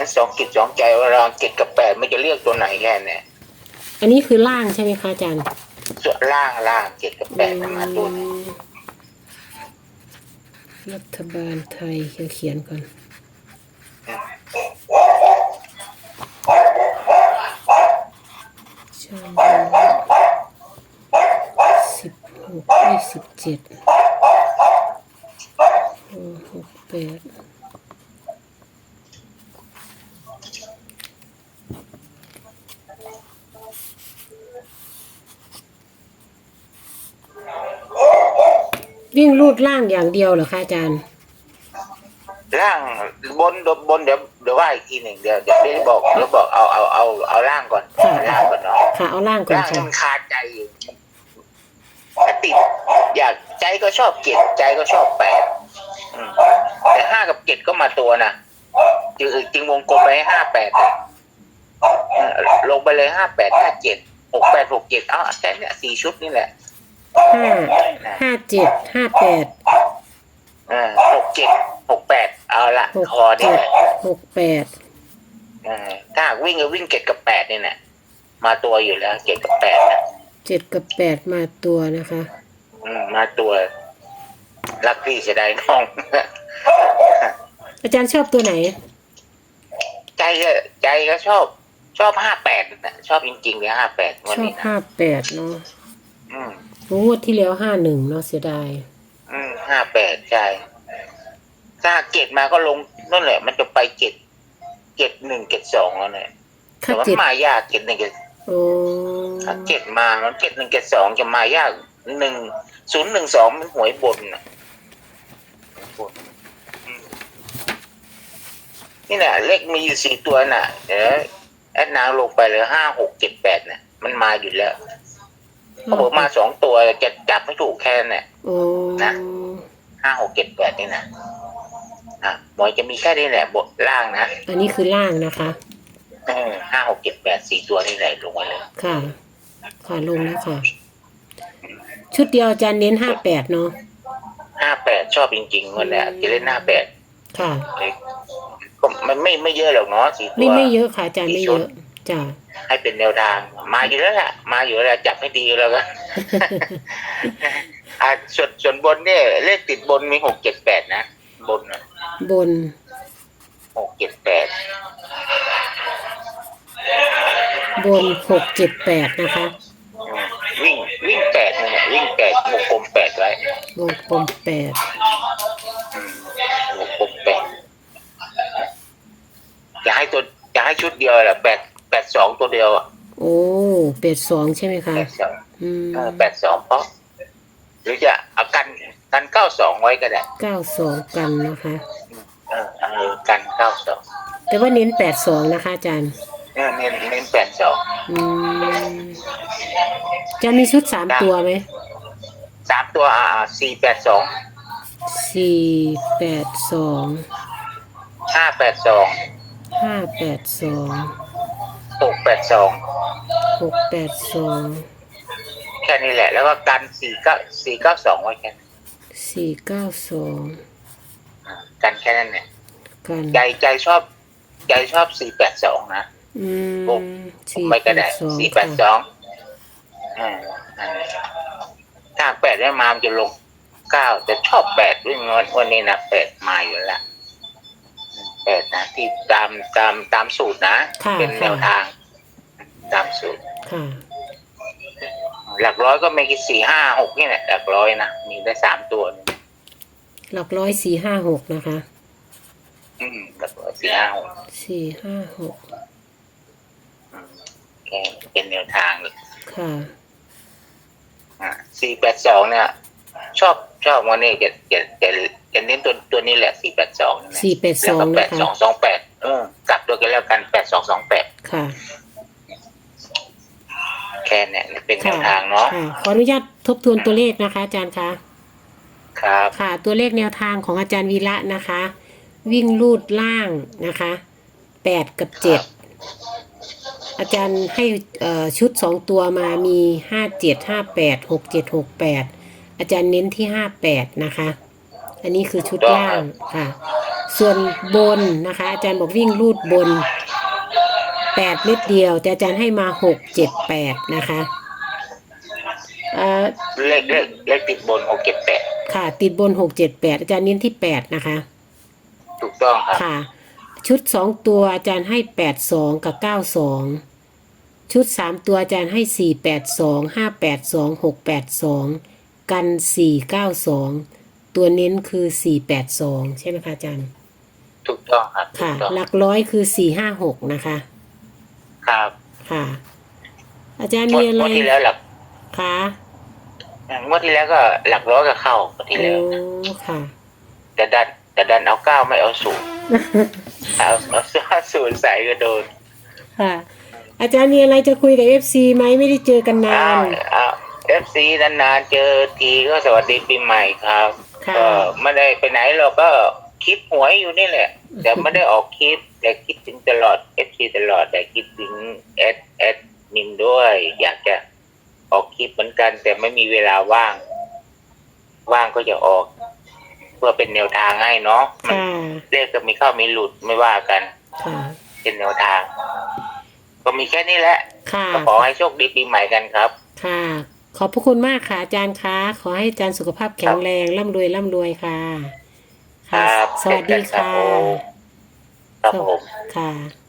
นั้นสองกิจสองใจว่าเราเจ็ดกับแปดมันจะเรียกตัวไหนแค่เนี่ยอันนี้คือล่างใช่ไหมคะอาจารย์ส่วนล่างล่างเจ็ดกับแปดมันมาตัวนี้รัฐบาลไทยเขียนก่อนชาสิบหกยี่สิบเจ็ดหกแปด วิ่งลูดล่างอย่างเดียวเหรอคะอาจารย์ล่างบนบนเดี๋ยวเดี๋ยวว่าอีกทีหนึ่งเดี๋ยวเดี๋ยวได้บอกเดี๋ยวบอกเอาเอาเอาเอาล่างก่อนค่ะล่างก่อนเนาะค่ะเอาล่างก่อนล่างค่ะนี่มันคาใจอยู่มันติดอยากใจก็ชอบเจ็ดใจก็ชอบแปดอืมแต่ห้ากับเจ็ดก็มาตัวนะ จึงจึงวงกลมไปให้ห้าแปดอะอืมลงไปเลยห้าแปดห้าเจ็ดหกแปดหกเจ็ดเอาแต่เนี่ยสี่ชุดนี่แหละห้าห้าเจ็ดห้าแปดอ่าหกเจ็ดหกแปดเอาละหกคอเนี่เจ็ยดแหละหกแปดอ่าถ้าหากวิ่งก็วิ่งเจ็ดกับแปดนี่แหละมาตัวอยู่แล้วเจ็ดกับแปดนะเจ็ดกับแปดมาตัวนะคะ อืมมาตัว รักพี่เสียดายน้อง อาจารย์ชอบตัวไหน ใจก็ใจก็ชอบชอบห้าแปดนะชอบจริงๆเลยห้าแปดชวันอบนี้นะห้าแปดเนาะอืมงวดที่แล้วห้าหนึ่งเนาะเสียดาย อืมห้าแปดใช่ถ้าเจ็ดมาก็ลงนั่นแหละ มันจะไปเจ็ดเจ็ดหนึ่งเจ็ดสองแล้วเนี่ยถ้าแต่ว่าเจ็ดมายากเจ็ดหนึ่งเจ็ดโอ้ถ้าเจ็ดมาแล้วเจ็ดหนึ่งเจ็ดสองจะมายากหนึ่งศูนย์หนึ่งสองมันหวยบนนะบนอืม นี่แหละเลขมีอยู่สี่ตัวน่ะเดี๋ยวแอดนางลงไปเลยห้าหกเจ็ดแปดน่ะ มันมาอยู่แล้วเขาบอกมาสองตัวจะจับไม่ถูกแค่นั้นแหละโอ้นะห้าหกเจ็ดแปดนี่นะอะหมวยจะมีแค่นี้แหละบทล่างนะอันนี้คือล่างนะคะห้าหกเจ็ดแปดสี่ตัวนี่แหละลงมาเลยค่ะ ค่ะลงแล้วค่ะ ชุดเดียวอาจารย์เน้นห้าแปดเนาะห้าแปดชอบจริงๆวันแหละจะเล่นห้าแปดค่ะ ก็มันไม่ไม่เยอะหรอกเนาะสี่ตัวไม่ไม่เยอะค่ะอาจารย์ไม่เยอะจ้ะให้เป็นแนวทาง มาอยู่แล้วแหละมาอยู่แล้วจับให้ดีแล้วก็อะส่วนส่วนบนเนี่ยเลขติดบนมีหกเจ็ดแปดนะบนบนหกเจ็ดแปดบนหกเจ็ดแปดนะคะ วิ่งวิ่งแปดนี่นแหละวิ่งแปดวงกลมแปดไว้วงกลมแปดวงกลมแปดจะ ให้ตัวจะให้ชุดเดียวแหละแปดแปดสองตัวเดียวอะโอ้แปดสองใช่ไหมคะแปดสองอืมเออแปดสองเพราะหรือจะเอากันกันเก้าสองไว้ก็ได้เก้าสองกันนะคะ เออเออกันเก้าสองแต่ว่าเน้นแปดสองนะคะอาจารย์เออเน้นเน้นแปดสองอืมจะมีชุดสามตัวไหมสามตัวอ่าสี่แปดสองสี่แปดสองห้าแปดสอง ห้าแปดสองหกแปดสองหกแปดสองแค่นี้แหละ แล้วก็กันสี่เก้าสี่เก้าสองไว้แค่นั้นสี่เก้าสองอ่ากันแค่นั้นเนี่ยกันใจใจชอบ ใจชอบสี่แปดสองนะอืผมมสี่ไม่แปก็ดได้สองสี่แปดสค่ะองอ่าอันนี้ถ้าแปดได้มามันจะลงเก้าจะชอบแปดด้วยวันวันนี้นะแปดมาอยู่แล้ว แปดนะที่ตามตามตามสูตรนะ ค่ะเป็นแนวค่ะ ทาง ตามสูตร ค่ะ หลักร้อยก็มีกี่สี่ห้าหกนี่แหละหลักร้อยนะ มีได้สามตัวนี่หลักร้อยสี่ห้าหกนะคะอืมหลักร้อยสี่ห้าหกสี่ห้าหกอืมแค่เป็นแนวทางเลยค่ะสี่แปดสองเนี่ย ชอบ ชอบวันนี้จะจะจะจะเน้นตัวตัวนี้แหละสี่แปดสองสี่แปดสแล้วองก็แปนะดคะสองสองแปดเออกลับตัวกันแล้วกันแปดสองสองแปดค่ะ แค่เนี้เป็นแนค่ะวทางเนาะค่ะขออนุญาตทบทวนตัวเลขนะคะ อาจารย์คะครับค่ะ ตัวเลขแนวทางของอาจารย์วีระนะคะ วิ่งลูดล่างนะคะแปดกับเจ็ดอาจารย์ให้เอ่อชุดสองตัวมามีห้าเจ็ดห้าแปดหกเจ็ดหกแปด อาจารย์เน้นที่ห้าแปดนะคะ อันนี้คือชุดล่างค่ะ ส่วนบนนะคะ อาจารย์บอกวิ่งรูดบนแปดเม็ดเดียว แต่อาจารย์ให้มาหกเจ็ดแปดนะคะเอ่อเลขเลขเลขติดบนหกเจ็ดแปดค่ะ ติดบนหกเจ็ดแปดอาจารย์เน้นที่แปดนะคะ ถูกต้องครับค่ะ ชุดสองตัวอาจารย์ให้แปดสองกับเก้าสองชุดสามตัวอาจารย์ให้สี่แปดสองห้าแปดสองหกแปดสอง กันสี่เก้าสองตัวเน้นคือสี่แปดสองใช่ไหมคะอาจารย์ ถูกต้องครับถูค่ะ กต้องหลักร้อยคือสี่ห้าหกนะคะ ครับค่ะ อาจารย์งวมีดอะไรงวดที่แล้วหลักคะงวดที่แล้วก็หลักร้อยก็เข้างวดที่โอ้แล้ว ค่ะ แต่ดันแต่ดันเอาเก้าไม่เอาศูนย์เอาเอาศูนย์ใส่ก็โดนค่ะ อาจารย์มีอะไรจะคุยกับเอฟซีไหมไม่ได้เจอกันนาอ้าวนอ้าวเอ ฟซีนานๆเจอทีก็สวัสดีปีใหม่ครับค่ะ ก็ไม่ได้ไปไหนเราก็คิดหวยอยู่นี่แหละ แต่ไม่ได้ออกคลิปแต่คิดถึงตลอดเอฟซีตลอดแต่คิดถึงแอดแอดมินด้วย อยากจะออกคลิปเหมือนกัน แต่ไม่มีเวลาว่าง ว่างก็จะออก เพื่อเป็นแนวทางให้เนาะมันค่ะเลขก็มีเข้ามีหลุดไม่ว่ากัน ค่ะเป็นแนวทาง ก็มีแค่นี้แหละค่ะก็ขอให้โชคดีปีใหม่กันครับ ค่ะ ขอบพระคุณมากค่ะอาจารย์คะขอให้อาจารย์สุขภาพแข็งแรงร่ำรวยร่ำรวยค่ะ ค่ะครับสวัสดีค่ะครับผมค่ะ